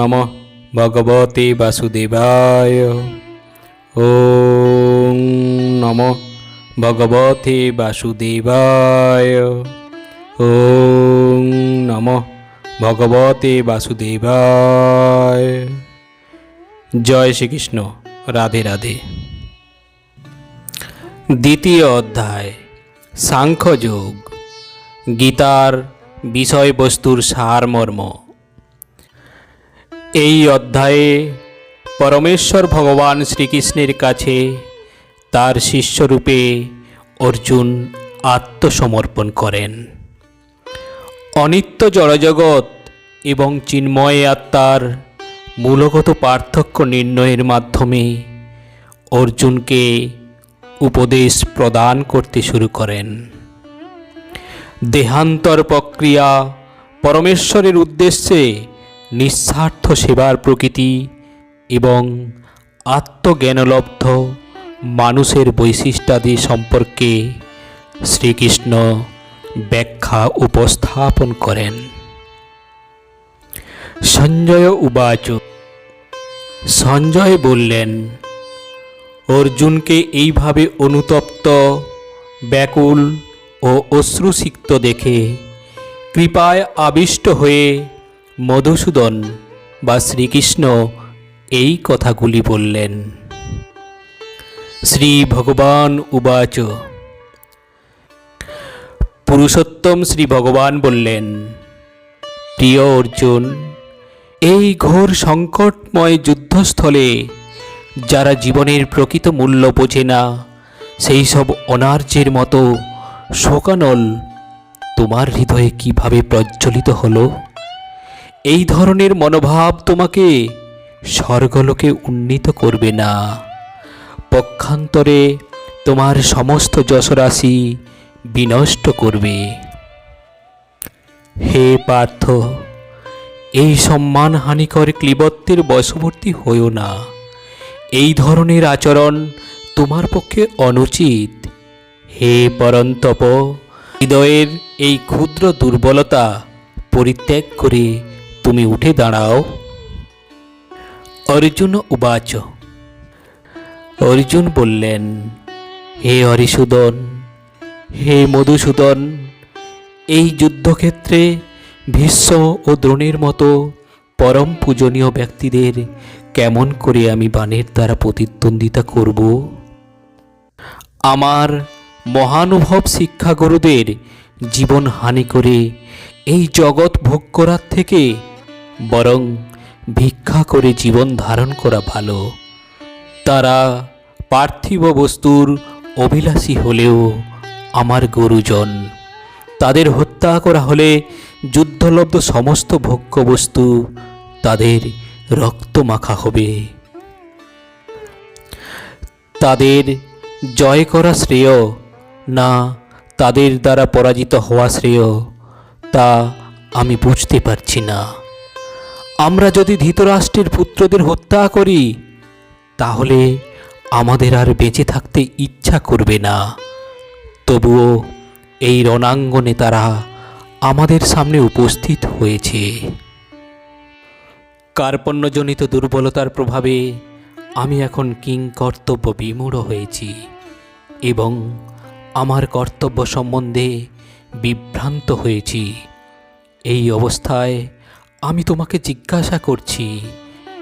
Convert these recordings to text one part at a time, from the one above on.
নম ভগবতে বাসুদেবায়। ওম নম ভগবতে বাসুদেবায়। ওম নম ভগবতে বাসুদেবায়। জয় শ্রীকৃষ্ণ। রাধে রাধে। দ্বিতীয় অধ্যায়, সাংখ্যযোগ। গীতার বিষয়বস্তুর সারমর্ম। এই অধ্যায়ে পরমেশ্বর ভগবান শ্রীকৃষ্ণের কাছে তার শিষ্যরূপে অর্জুন আত্মসমর্পণ করেন। অনিত্য জড়জগৎ এবং চিন্ময় আত্মার মূলগত পার্থক্য নির্ণয়ের মাধ্যমে অর্জুনকে উপদেশ প্রদান করতে শুরু করেন। দেহান্তর প্রক্রিয়া পরমেশ্বরের উদ্দেশ্যে নিঃস্বার্থ সেবার প্রকৃতি এবং আত্মজ্ঞানলব্ধ মানুষের বৈশিষ্ট্যাদি সম্পর্কে শ্রীকৃষ্ণ ব্যাখ্যা উপস্থাপন করেন। সঞ্জয় উবাচ সঞ্জয় বললেন, অর্জুনকে এইভাবে অনুতপ্ত, ব্যাকুল ও অশ্রুসিক্ত দেখে কৃপায় আবিষ্ট হয়ে মধুসূদন বা শ্রীকৃষ্ণ এই কথাগুলি বললেন। শ্রী ভগবান উবাচ। পুরুষোত্তম শ্রী ভগবান বললেন, প্রিয় অর্জুন, এই ঘোর সংকটময় যুদ্ধস্থলে যারা জীবনের প্রকৃত মূল্য বোঝে না, সেই সব অনার্যের মতো শোকানল, তোমার হৃদয়ে কীভাবে প্রজ্বলিত হলো? এই ধরনের মনোভাব তোমাকে স্বর্গলোকে উন্নীত করবে না। পক্ষান্তরে তোমার সমস্ত যশরাশি বিনষ্ট করবে। হে পার্থ, এই সম্মানহানিকর ক্লিবত্বের বশবর্তী হইও না। এই ধরনের আচরণ তোমার পক্ষে অনুচিত। হে পরন্তপ, হৃদয়ের এই ক্ষুদ্র দুর্বলতা পরিত্যাগ করে তুমি উঠে দাঁড়াও। অর্জুন উবাচ। অর্জুন বললেন, হে হরিসূদন হে মধুসূদন, এই যুদ্ধক্ষেত্রে ভীষ্ম ও দ্রোণের মতো পরম পূজনীয় ব্যক্তিদের কেমন করে আমি বাণের দ্বারা প্রতিদ্বন্দ্বিতা করব? আমার মহানুভব শিক্ষাগুরুদের জীবন হানি করে এই জগৎ ভোগ করার থেকে বরং ভিক্ষা করে জীবন ধারণ করা ভালো। তারা পার্থিব বস্তুর অভিলাষী হলেও আমার গুরুজন। তাদের হত্যা করা হলে যুদ্ধলব্ধ সমস্ত ভোগ্য বস্তু তাদের রক্ত মাখা হবে। তাদের জয় করা শ্রেয় না তাদের দ্বারা পরাজিত হওয়া শ্রেয়, তা আমি বুঝতে পারছি না। আমরা যদি ধৃতরাষ্ট্রের পুত্রদের হত্যা করি, তাহলে আমাদের আর বেঁচে থাকতে ইচ্ছা করবে না। তবুও এই রণাঙ্গনে তারা আমাদের সামনে উপস্থিত হয়েছে। কার্পণ্যজনিত দুর্বলতার প্রভাবে আমি এখন কিং কর্তব্য বিমূঢ় হয়েছি এবং আমার কর্তব্য সম্বন্ধে বিভ্রান্ত হয়েছি। এই অবস্থায় আমি তোমাকে জিজ্ঞাসা করছি,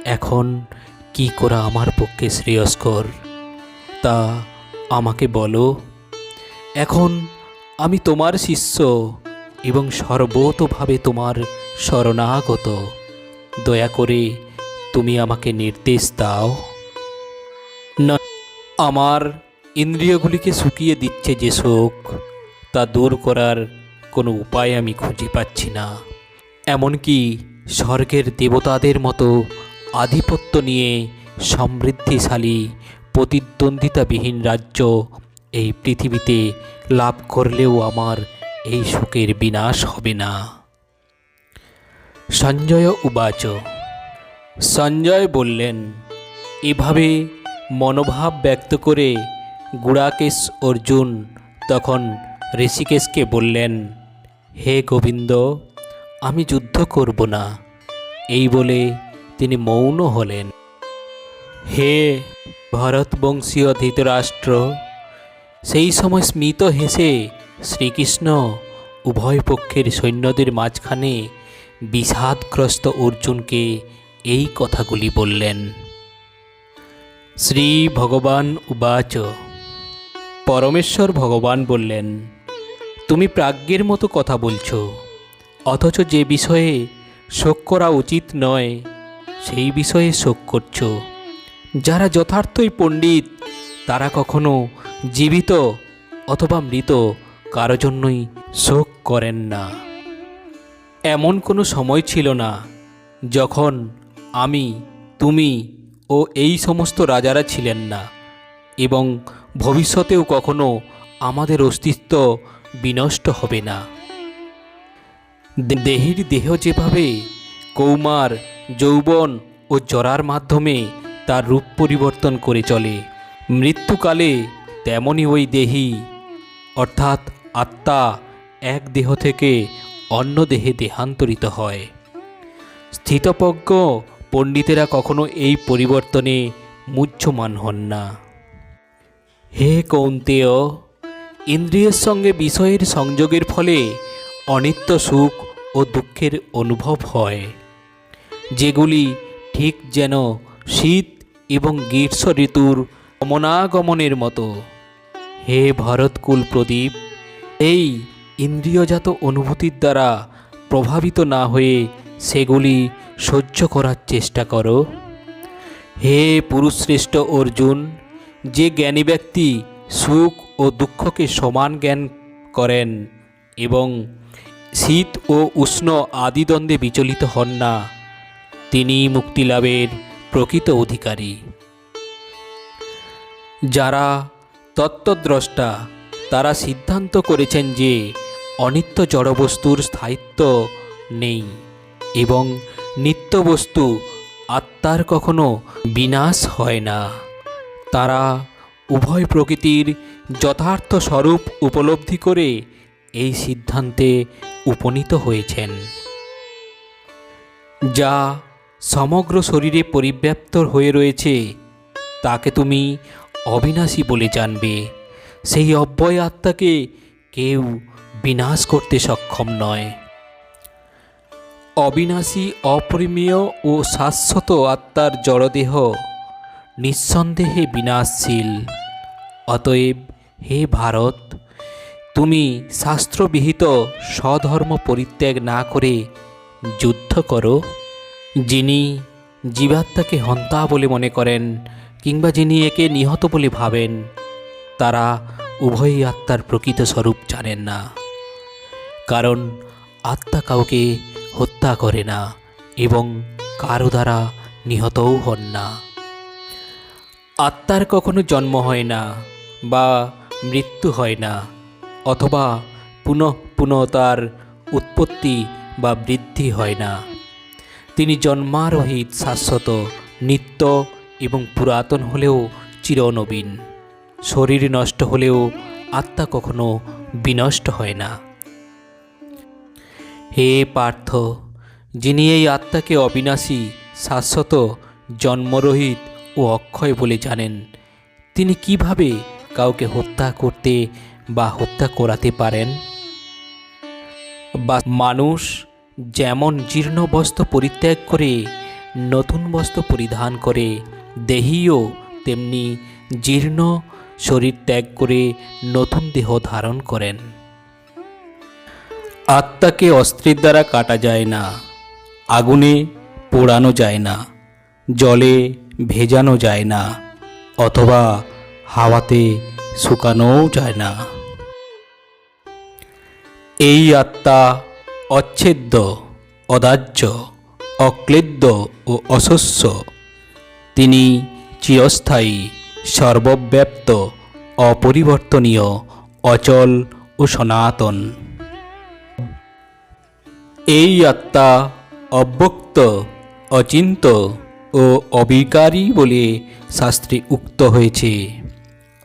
এখন কি করা আমার পক্ষে শ্রেয়স্কর? তা আমাকে বলো, এখন আমি তোমার শিষ্য এবং সর্বতভাবে তোমার শরণাগত। দয়া করে তুমি আমাকে নির্দেশ দাও। না, আমার ইন্দ্রিয়গুলিকে শুকিয়ে দিচ্ছে যে শোক, তা দূর করার কোনো উপায় আমি খুঁজে পাচ্ছি না। এমনকি স্বর্গের দেবতাদের মতো আধিপত্য নিয়ে সমৃদ্ধিশালী, প্রতিদ্বন্দ্বিতাবিহীন রাজ্য এই পৃথিবীতে লাভ করলেও আমার এই সুখের বিনাশ হবে না। সঞ্জয় উবাচ। সঞ্জয় বললেন, এভাবে মনোভাব ব্যক্ত করে গুড়াকেশ অর্জুন তখন ঋষিকেশকে বললেন, হে গোবিন্দ আমি যুদ্ধ করব না। এই বলে তিনি মৌন হলেন। হে ভারতবংশীয় ধৃতরাষ্ট্র, সেই সময় স্মিত হেসে শ্রীকৃষ্ণ উভয় পক্ষের সৈন্যদের মাঝখানে বিষাদগ্রস্ত অর্জুনকে এই কথাগুলি বললেন। শ্রী ভগবান উবাচ। পরমেশ্বর ভগবান বললেন, তুমি প্রাজ্ঞের মতো কথা বলছো। অথচ যে বিষয়ে শোক করা উচিত নয়, সেই বিষয়ে শোক করছ। যারা যথার্থই পণ্ডিত, তারা কখনো জীবিত অথবা মৃত কারও জন্যই শোক করেন না। এমন কোনো সময় ছিল না যখন আমি, তুমি ও এই সমস্ত রাজারা ছিলেন না এবং ভবিষ্যতেও কখনো আমাদের অস্তিত্ব বিনষ্ট হবে না। দেহের দেহ যেভাবে কৌমার, যৌবন ও জরার মাধ্যমে তার রূপ পরিবর্তন করে চলে, মৃত্যুকালে তেমনই ওই দেহি। অর্থাৎ আত্মা এক দেহ থেকে অন্য দেহে দেহান্তরিত হয়। স্থিতপজ্ঞ পণ্ডিতেরা কখনো এই পরিবর্তনে মুহ্যমান হন না। হে কৌন্তেয়, ইন্দ্রিয়ের সঙ্গে বিষয়ের সংযোগের ফলে অনিত্য সুখ ও দুঃখের অনুভব হয়। যেগুলি ঠিক যেন শীত এবং গ্রীষ্ম ঋতুর গমনাগমনের মতো। হে ভরতকুল প্রদীপ, এই ইন্দ্রিয়জাত অনুভূতির দ্বারা প্রভাবিত না হয়ে সেগুলি সহ্য করার চেষ্টা করো। হে পুরুষশ্রেষ্ঠ অর্জুন, যে জ্ঞানী ব্যক্তি সুখ ও দুঃখকে সমান জ্ঞান করেন এবং শীত ও উষ্ণ আদিদ্বন্দ্বে বিচলিত হন না। তিনি মুক্তিলাভের প্রকৃত অধিকারী। যারা তত্ত্বদ্রষ্টা, তারা সিদ্ধান্ত করেছেন যে অনিত্য জড়বস্তুর স্থায়িত্ব নেই এবং নিত্যবস্তু আত্মার কখনো বিনাশ হয় না। তারা উভয় প্রকৃতির যথার্থ স্বরূপ উপলব্ধি করে এই সিদ্ধান্তে উপনীত হয়েছেন। যা সমগ্র শরীরে পরিব্যাপ্ত হয়ে রয়েছে, তাকে তুমি অবিনাশী বলে জানবে। সেই অব্যয় আত্মাকে কেউ বিনাশ করতে সক্ষম নয়। অবিনাশী, অপরিমেয় ও শাশ্বত আত্মার জড়দেহ নিঃসন্দেহে বিনাশশীল। অতএব হে ভারত তুমি শাস্ত্রবিহিত স্বধর্ম পরিত্যাগ না করে যুদ্ধ করো। যিনি জীবাত্মাকে হন্তা বলে মনে করেন কিংবা যিনি একে নিহত বলে ভাবেন, তারা উভয়ই আত্মার প্রকৃত স্বরূপ জানেন না। কারণ আত্মা কাউকে হত্যা করে না এবং কারও দ্বারা নিহতও হন না। আত্মার কখনো জন্ম হয় না বা মৃত্যু হয় না। অথবা পুনঃ পুনঃ তার উৎপত্তি বা বৃদ্ধি হয় না। তিনি জন্মারহিত শাশ্বত, নিত্য এবং পুরাতন হলেও চিরনবীন। শরীর নষ্ট হলেও আত্মা কখনো বিনষ্ট হয় না। হে পার্থ, যিনি এই আত্মাকে অবিনাশী, শাশ্বত, জন্মরহিত ও অক্ষয় বলে জানেন, তিনি কীভাবে কাউকে হত্যা করতে বা হত্যা করাতে পারেন। বা মানুষ যেমন জীর্ণ বস্ত্র পরিত্যাগ করে, নতুন বস্ত্র পরিধান করে, দেহিও তেমনি জীর্ণ শরীর ত্যাগ করে নতুন দেহ ধারণ করেন। আত্মাকে অস্ত্রের দ্বারা কাটা যায় না, আগুনে পোড়ানো যায় না, জলে ভেজানো যায় না, অথবা হাওয়াতে শুকানোও যায় না। এই আত্মা অচ্ছেদ্য, অদাহ্য, অক্লেদ্য ও অশস্য তিনি চিরস্থায়ী, সর্বব্যাপ্ত, অপরিবর্তনীয়, অচল ও সনাতন। এই আত্মা অব্যক্ত, অচিন্ত ও অবিকারী বলে শাস্ত্রে উক্ত হয়েছে।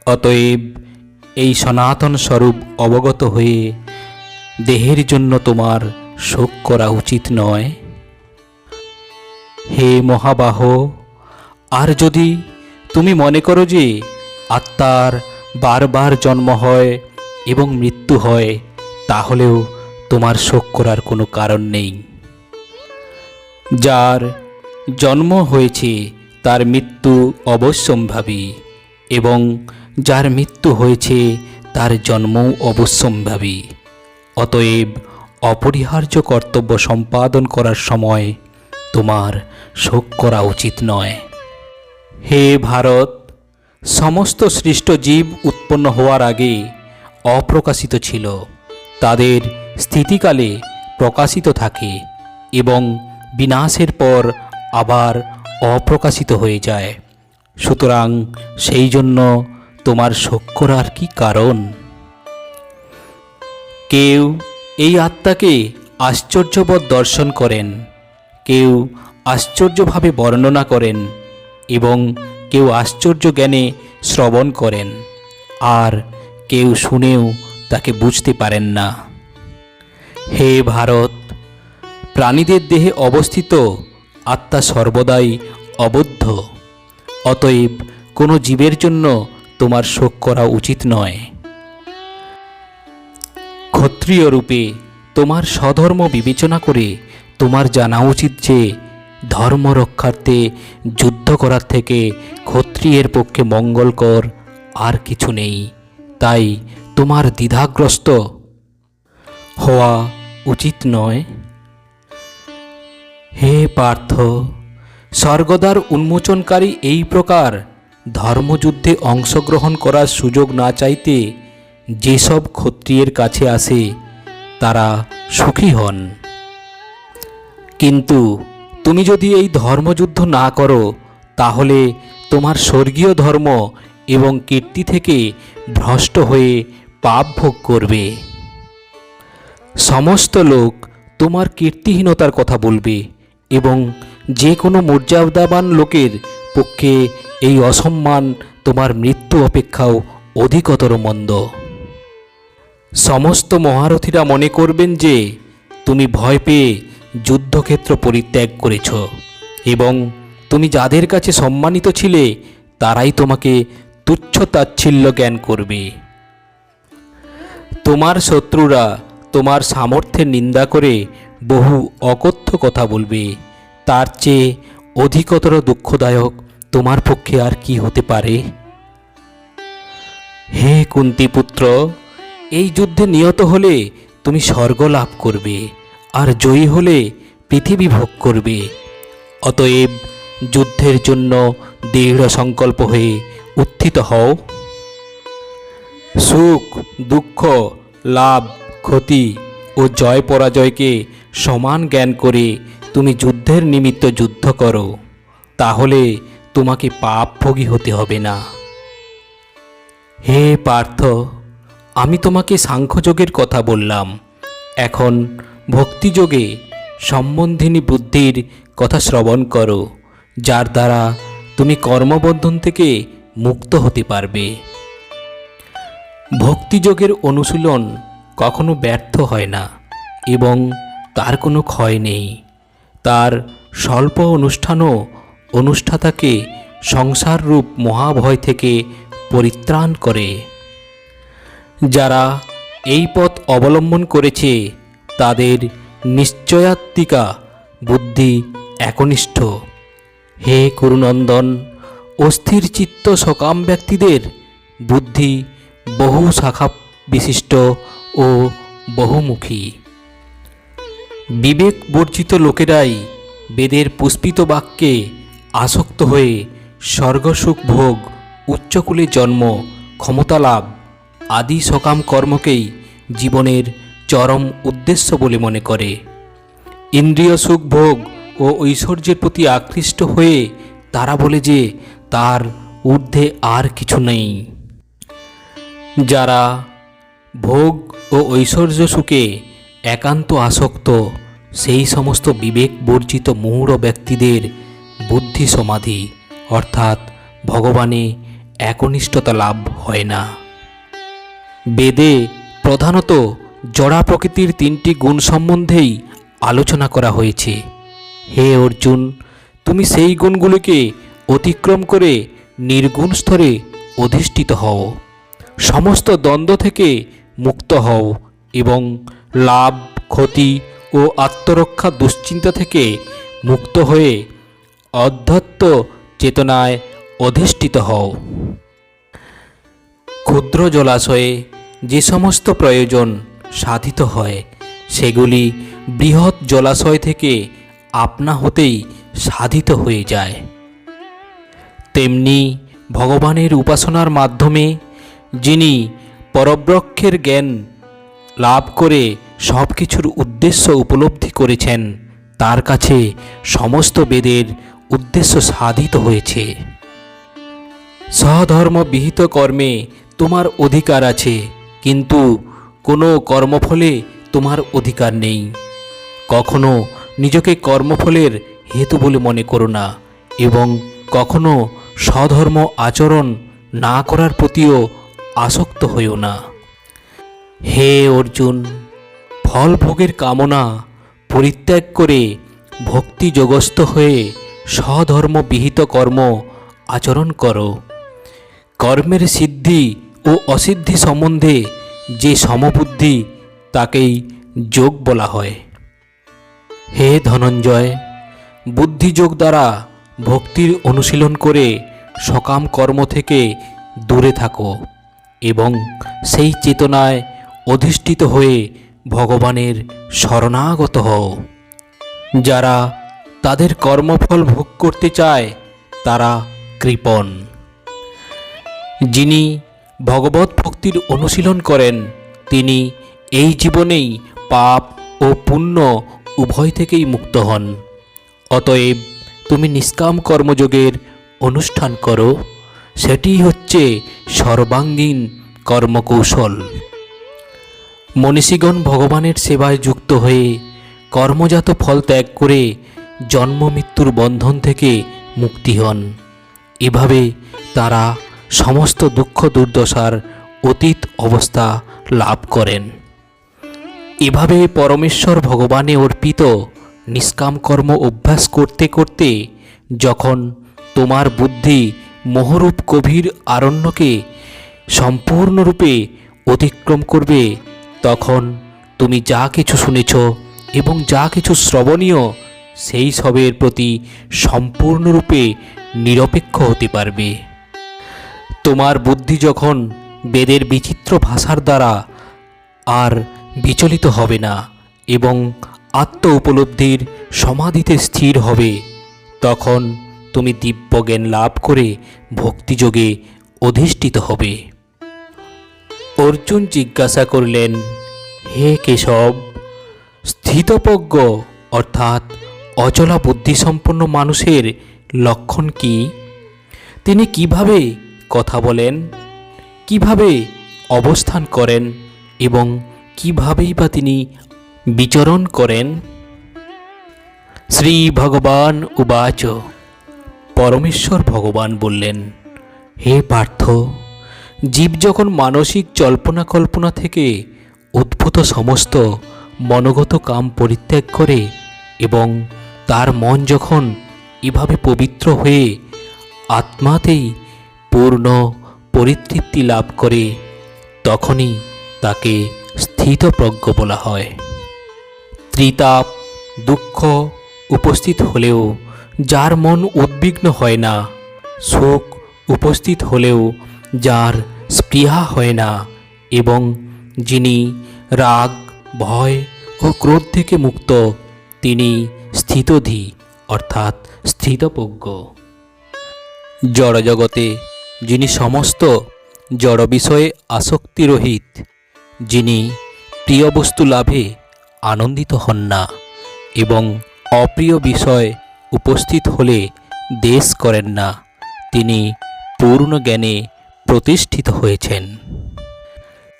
অতএব এই সনাতন স্বরূপ অবগত হয়ে দেহের জন্য তোমার শোক করা উচিত নয়। হে মহাবাহ, আর যদি তুমি মনে করো যে আত্মার বারবার জন্ম হয় এবং মৃত্যু হয়, তাহলেও তোমার শোক করার কোনো কারণ নেই। যার জন্ম হয়েছে, তার মৃত্যু অবশ্যম্ভাবী এবং যার মৃত্যু হয়েছে, তার জন্মও অবশ্যম্ভাবী। অতএব অপরিহার্য কর্তব্য সম্পাদন করার সময় তোমার শোক করা উচিত নয়। হে ভারত, সমস্ত সৃষ্ট জীব উৎপন্ন হওয়ার আগে অপ্রকাশিত ছিল, তাদের স্থিতিকালে প্রকাশিত থাকে এবং বিনাশের পর আবার অপ্রকাশিত হয়ে যায়। সুতরাং সেই জন্য তোমার শোক করার কি কারণ? কেউ এই আত্মাকে আশ্চর্যবৎ দর্শন করেন, কেউ আশ্চর্যভাবে বর্ণনা করেন এবং কেউ আশ্চর্য জ্ঞানে শ্রবণ করেন, আর কেউ শুনেও তাকে বুঝতে পারেন না। হে ভারত, প্রাণীদের দেহে অবস্থিত আত্মা সর্বদাই অবদ্ধ, অতএব কোনো জীবের জন্য তোমার শোক করা উচিত নয়। ক্ষত্রিয় রূপে তোমার স্বধর্ম বিবেচনা করে তোমার জানা উচিত যে ধর্ম রক্ষার্থে যুদ্ধ করার থেকে ক্ষত্রিয়ের পক্ষে মঙ্গলকর আর কিছু নেই। তাই তোমার দ্বিধাগ্রস্ত হওয়া উচিত নয়। হে পার্থ, স্বর্গদ্বার উন্মোচনকারী এই প্রকার ধর্মযুদ্ধে অংশগ্রহণ করার সুযোগ না চাইতে যেসব ক্ষত্রিয়ের কাছে আসে, তারা সুখী হন। কিন্তু তুমি যদি এই ধর্মযুদ্ধ না করো, তাহলে তোমার স্বর্গীয় ধর্ম এবং কীর্তি থেকে ভ্রষ্ট হয়ে পাপ ভোগ করবে। সমস্ত লোক তোমার কীর্তিহীনতার কথা বলবে এবং যে কোনো মর্যাদাবান লোকের পক্ষে এই অসম্মান তোমার মৃত্যু অপেক্ষাও অধিকতর মন্দ। সমস্ত মহারথীরা মনে করবেন যে, তুমি ভয় পেয়ে যুদ্ধক্ষেত্র পরিত্যাগ করেছ এবং তুমি যাদের কাছে সম্মানিত ছিলে, তারাই তোমাকে তুচ্ছ তাচ্ছিল্য জ্ঞান করবে। তোমার শত্রুরা তোমার সামর্থ্যের নিন্দা করে বহু অকথ্য কথা বলবে, তার চেয়ে অধিকতর দুঃখদায়ক তোমার পক্ষে আর কি হতে পারে? হে কুন্তিপুত্র এই যুদ্ধে নিহত হলে তুমি স্বর্গ লাভ করবে আর জয়ী হলে পৃথিবী ভোগ করবে। অতএব যুদ্ধের জন্য দৃঢ় সংকল্প হয়ে উত্থিত হও। সুখ, দুঃখ, লাভ, ক্ষতি ও জয় পরাজয়কে সমান জ্ঞান করে তুমি যুদ্ধের নিমিত্ত যুদ্ধ করো, তাহলে তোমাকে পাপভোগী হতে হবে না। হে পার্থ! আমি তোমাকে সাংখ্যযোগের কথা বললাম। এখন ভক্তিযোগে সম্বন্ধিনী বুদ্ধির কথা শ্রবণ করো, যার দ্বারা তুমি কর্মবন্ধন থেকে মুক্ত হতে পারবে। ভক্তিযোগের অনুশীলন কখনো ব্যর্থ হয় না, এবং তার কোনো ক্ষয় নেই। তার স্বল্প অনুষ্ঠানও অনুষ্ঠাতাকে সংসাররূপ মহাভয় থেকে পরিত্রাণ করে। যারা এই পথ অবলম্বন করেছে, তাদের নিশ্চয়াত্মিকা বুদ্ধি একনিষ্ঠ। হে করুনন্দন অস্থির চিত্ত সকাম ব্যক্তিদের বুদ্ধি বহু শাখা বিশিষ্ট ও বহুমুখী। বিবেক বর্জিত লোকেরাই বেদের পুষ্পিত বাক্যে আসক্ত হয়ে স্বর্গসুখ ভোগ উচ্চকুলে জন্ম, ক্ষমতা লাভ আদি সকাম কর্মকেই জীবনের চরম উদ্দেশ্য বলে মনে করে। ইন্দ্রিয় সুখ ভোগ ও ঐশ্বর্যের প্রতি আকৃষ্ট হয়ে তারা বলে যে তার ঊর্ধ্বে আর কিছু নেই। যারা ভোগ ও ঐশ্বর্য সুখে একান্ত আসক্ত, সেই সমস্ত বিবেক বর্জিত মূঢ় ব্যক্তিদের বুদ্ধি সমাধি, অর্থাৎ ভগবানে একনিষ্ঠতা লাভ হয় না। বেদে প্রধানত জড়া প্রকৃতির তিনটি গুণ সম্বন্ধেই আলোচনা করা হয়েছে। হে অর্জুন, তুমি সেই গুণগুলিকে অতিক্রম করে নির্গুণ স্তরে অধিষ্ঠিত হও। সমস্ত দ্বন্দ্ব থেকে মুক্ত হও এবং লাভ, ক্ষতি ও আত্মরক্ষা দুশ্চিন্তা থেকে মুক্ত হয়ে অধ্যত্ত চেতনায় অধিষ্ঠিত হও। ক্ষুদ্র জলাশয়ে যে সমস্ত প্রয়োজন সাধিত হয়, সেগুলি বৃহৎ জলাশয় থেকে আপনা হতেই সাধিত হয়ে যায়। তেমনি ভগবানের উপাসনার মাধ্যমে যিনি পরব্রক্ষের জ্ঞান লাভ করে সব কিছুর উদ্দেশ্য উপলব্ধি করেছেন, তার কাছে সমস্ত বেদের উদ্দেশ্য সাধিত হয়েছে। স্বধর্ম বিহিত কর্মে তোমার অধিকার আছে, কিন্তু কোনো কর্মফলে তোমার অধিকার নেই। কখনো নিজকে কর্মফলের হেতু বলে মনে করো না, এবং কখনো সধর্ম আচরণ না করার প্রতিও আসক্ত হইও না। হে অর্জুন, ফল ভোগের কামনা পরিত্যাগ করে ভক্তি যোগস্থ হয়ে স্বধর্ম বিহিত কর্ম আচরণ করো। কর্মের সিদ্ধি ও অসিদ্ধি সম্বন্ধে যে সমবুদ্ধি, তাকেই যোগ বলা হয়। হে ধনঞ্জয়, বুদ্ধিযোগ দ্বারা ভক্তির অনুশীলন করে সকাম কর্ম থেকে দূরে থাকো এবং সেই চেতনায় অধিষ্ঠিত হয়ে ভগবানের শরণাগত হও। যারা তাদের কর্মফল ভোগ করতে চায়, তারা কৃপণ। যিনি ভগবত ভক্তির অনুশীলন করেন। তিনি এই জীবনেই পাপ ও পুণ্য উভয় থেকেই মুক্ত হন। অতএব তুমি নিষ্কাম কর্মযোগের অনুষ্ঠান করো। সেটি হচ্ছে সর্বাঙ্গীন কর্মকৌশল। মনীষীগণ ভগবানের সেবায় যুক্ত হয়ে কর্মজাত ফল ত্যাগ করে জন্ম মৃত্যুর বন্ধন থেকে মুক্তি হন। এভাবে তারা সমস্ত দুঃখ দুর্দশার অতীত অবস্থা লাভ করেন। এভাবে পরমেশ্বর ভগবানে অর্পিত নিষ্কাম কর্ম অভ্যাস করতে করতে যখন তোমার বুদ্ধি মোহরূপ গভীর আরণ্যকে সম্পূর্ণরূপে অতিক্রম করবে, তখন তুমি যা কিছু শুনেছ এবং যা কিছু শ্রবণীয় সেই সবের প্রতি সম্পূর্ণরূপে নিরপেক্ষ হতে পারবে। তোমার বুদ্ধি যখন বেদের বিচিত্র ভাষার দ্বারা আর বিচলিত হবে না এবং আত্ম উপলব্ধির সমাধিতে স্থির হবে, তখন তুমি দিব্য জ্ঞান লাভ করে ভক্তিযোগে অধিষ্ঠিত হবে। অর্জুন জিজ্ঞাসা করলেন, হে কেশব স্থিতপজ্ঞ অর্থাৎ অচলা বুদ্ধিসম্পন্ন মানুষের লক্ষণ কি? তিনি কীভাবে কথা বলেন, কীভাবে অবস্থান করেন এবং কিভাবেই বা তিনি বিচরণ করেন? শ্রী ভগবান উবাচ। পরমেশ্বর ভগবান বললেন, হে পার্থ, জীব যখন মানসিক জল্পনা কল্পনা থেকে উদ্ভূত সমস্ত মনোগত কাম পরিত্যাগ করে এবং তার মন যখন এভাবে পবিত্র হয়ে আত্মাতেই পূর্ণ পরিতৃপ্তি লাভ করে, তখনই তাকে স্থিতপ্রজ্ঞ বলা হয়। ত্রিতাপ, দুঃখ উপস্থিত হলেও যার মন উদ্বিগ্ন হয় না, শোক উপস্থিত হলেও যার স্পৃহা হয় না এবং যিনি রাগ, ভয় ও ক্রোধ থেকে মুক্ত, তিনি স্থিতধি অর্থাৎ স্থিতপ্রজ্ঞ। জড়জগতে যিনি সমস্ত জড় বিষয়ে আসক্তিরহিত, যিনি প্রিয় বস্তু লাভে আনন্দিত হন না এবং অপ্রিয় বিষয় উপস্থিত হলে দেশ করেন না, তিনি পূর্ণ জ্ঞানে প্রতিষ্ঠিত হয়েছেন।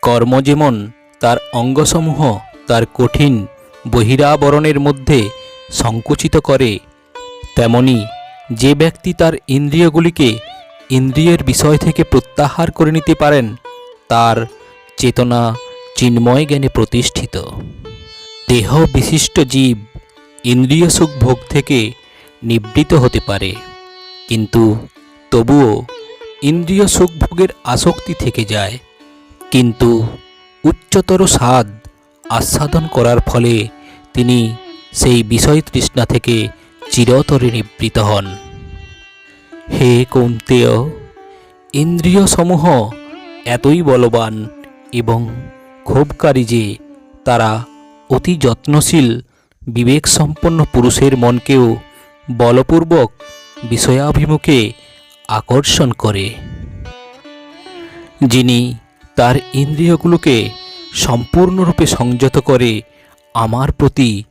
কর্ম যেমন তার অঙ্গসমূহ তার কঠিন বহিরাবরণের মধ্যে সংকুচিত করে, তেমনি যে ব্যক্তি তার ইন্দ্রিয়গুলিকে ইন্দ্রিয়ের বিষয় থেকে প্রত্যাহার করে নিতে পারেন, তার চেতনা চিন্ময় জ্ঞানে প্রতিষ্ঠিত। দেহ বিশিষ্ট জীব ইন্দ্রিয় সুখ ভোগ থেকে নিবৃত হতে পারে, কিন্তু তবুও ইন্দ্রিয় সুখ ভোগের আসক্তি থেকে যায়, কিন্তু উচ্চতর স্বাদ আস্বাদন করার ফলে তিনি সেই বিষয় তৃষ্ণা থেকে চিরতরে নিবৃত হন। হে কৌন্তেয়, ইন্দ্রিয়সমূহ এতই বলবান এবং ক্ষোভকারী যে তারা অতি যত্নশীল, বিবেকসম্পন্ন পুরুষের মনকেও বলপূর্বক বিষয়াভিমুখে আকর্ষণ করে। যিনি তার ইন্দ্রিয়গুলোকে সম্পূর্ণরূপে সংযত করে আমার প্রতি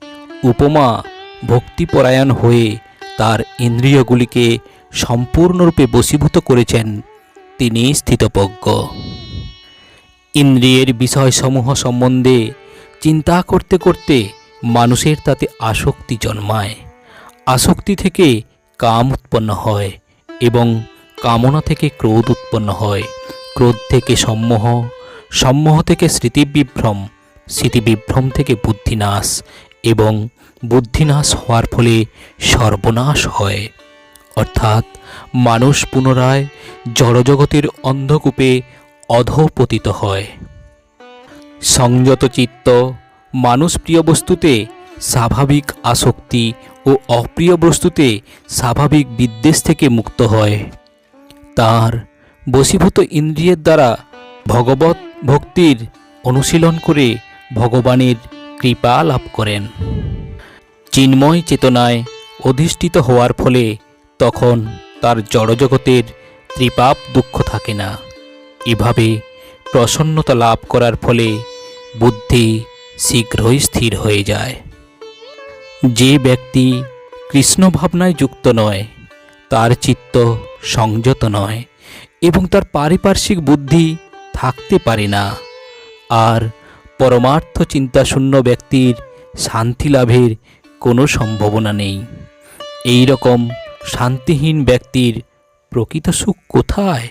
উপমা ভক্তিপরায়ণ হয়ে তার ইন্দ্রিয়গুলিকে সম্পূর্ণরূপে বশীভূত করেছেন তিনি স্থিতপজ্ঞ ইন্দ্রিয়ের বিষয়সমূহ সম্বন্ধে চিন্তা করতে করতে মানুষের তাতে আসক্তি জন্মায়। আসক্তি থেকে কাম উৎপন্ন হয় এবং কামনা থেকে ক্রোধ উৎপন্ন হয়। ক্রোধ থেকে সম্মোহ সম্মোহ থেকে স্মৃতিবিভ্রম স্মৃতিবিভ্রম থেকে বুদ্ধিনাশ এবং বুদ্ধিনাশ হওয়ার ফলে সর্বনাশ হয়। অর্থাৎ মানুষ পুনরায় জড়জগতের অন্ধকূপে অধপতিত হয়। সংযত চিত্ত মানুষ প্রিয় বস্তুতে স্বাভাবিক আসক্তি ও অপ্রিয় বস্তুতে স্বাভাবিক বিদ্বেষ থেকে মুক্ত হয়। তার বশীভূত ইন্দ্রিয়ের দ্বারা ভগবত ভক্তির অনুশীলন করে ভগবানের কৃপা লাভ করেন। চিন্ময় চেতনায় অধিষ্ঠিত হওয়ার ফলে তখন তার জড়জগতের ত্রিপাপ দুঃখ থাকে না। এভাবে প্রসন্নতা লাভ করার ফলে বুদ্ধি শীঘ্রই স্থির হয়ে যায়। যে ব্যক্তি কৃষ্ণ ভাবনায় যুক্ত নয়, তার চিত্ত সংযত নয় এবং তার পারিপার্শ্বিক বুদ্ধি থাকতে পারে না। আর পরমার্থ চিন্তাশূন্য ব্যক্তির শান্তি লাভের কোনো সম্ভাবনা নেই। এই রকম শান্তিহীন ব্যক্তির প্রকৃত সুখ কোথায়?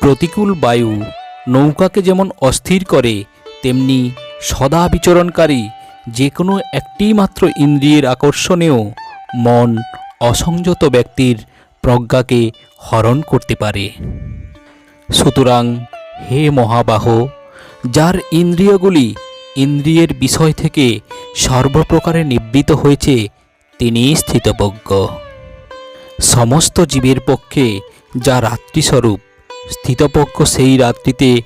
প্রতিকূল বায়ু নৌকাকে যেমন অস্থির করে, তেমনি সদা বিচরণকারী যে কোনো একটি মাত্র ইন্দ্রিয়ের আকর্ষণেও মন অসংযত ব্যক্তির প্রজ্ঞাকে হরণ করতে পারে। সুতরাং হে মহাবাহ, যার ইন্দ্রিয়গুলি ইন্দ্রিয়ের বিষয় থেকে সর্বপ্রকারে নিবৃত হয়েছে তিনি স্থিতপজ্ঞ সমস্ত জীবের পক্ষে যা রাত্রিস্বরূপ, স্থিতপক্ষ সেই রাত্রিতে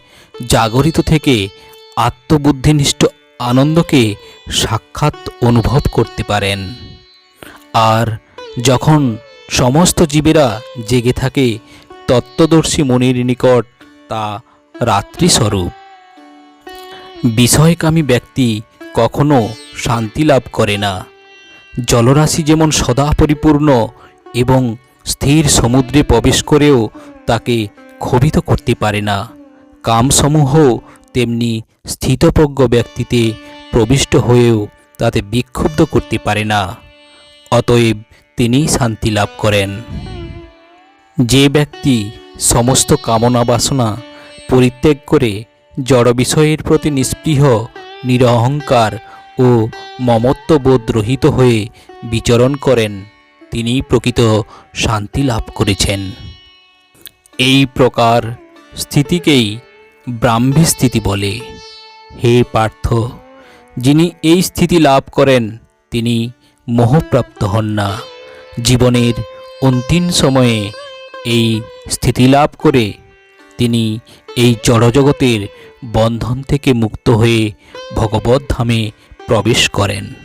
জাগরিত থেকে আত্মবুদ্ধিনিষ্ঠ আনন্দকে সাক্ষাৎ অনুভব করতে পারেন। আর যখন সমস্ত জীবেরা জেগে থাকে, তত্ত্বদর্শী মনির নিকট তা রাত্রিস্বরূপ। বিষয়কামী ব্যক্তি কখনো শান্তি লাভ করে না। জলরাশি যেমন সদা পরিপূর্ণ এবং স্থির সমুদ্রে প্রবেশ করেও তাকে ক্ষোভিত করতে পারে না। কামসমূহ তেমনি স্থিতপ্রজ্ঞ ব্যক্তিতে প্রবিষ্ট হয়েও তাতে বিক্ষুব্ধ করতে পারে না। অতএব তিনি শান্তি লাভ করেন। যে ব্যক্তি সমস্ত কামনা বাসনা পরিত্যাগ করে জড় বিষয়ের প্রতি নিস্পৃহ নিরহংকার ও মমত্ববোধ রহিত হয়ে বিচরণ করেন তিনি প্রকৃত শান্তি লাভ করেছেন। এই প্রকার স্থিতিকেই ব্রাহ্মী স্থিতি বলে। হে পার্থ, যিনি এই স্থিতি লাভ করেন, তিনি মোহপ্রাপ্ত হন না। জীবনের অন্তিম সময়ে এই স্থিতি লাভ করে তিনি এই জড়জগতের বন্ধন থেকে মুক্ত হয়ে ভগবত ধামে প্রবেশ করেন।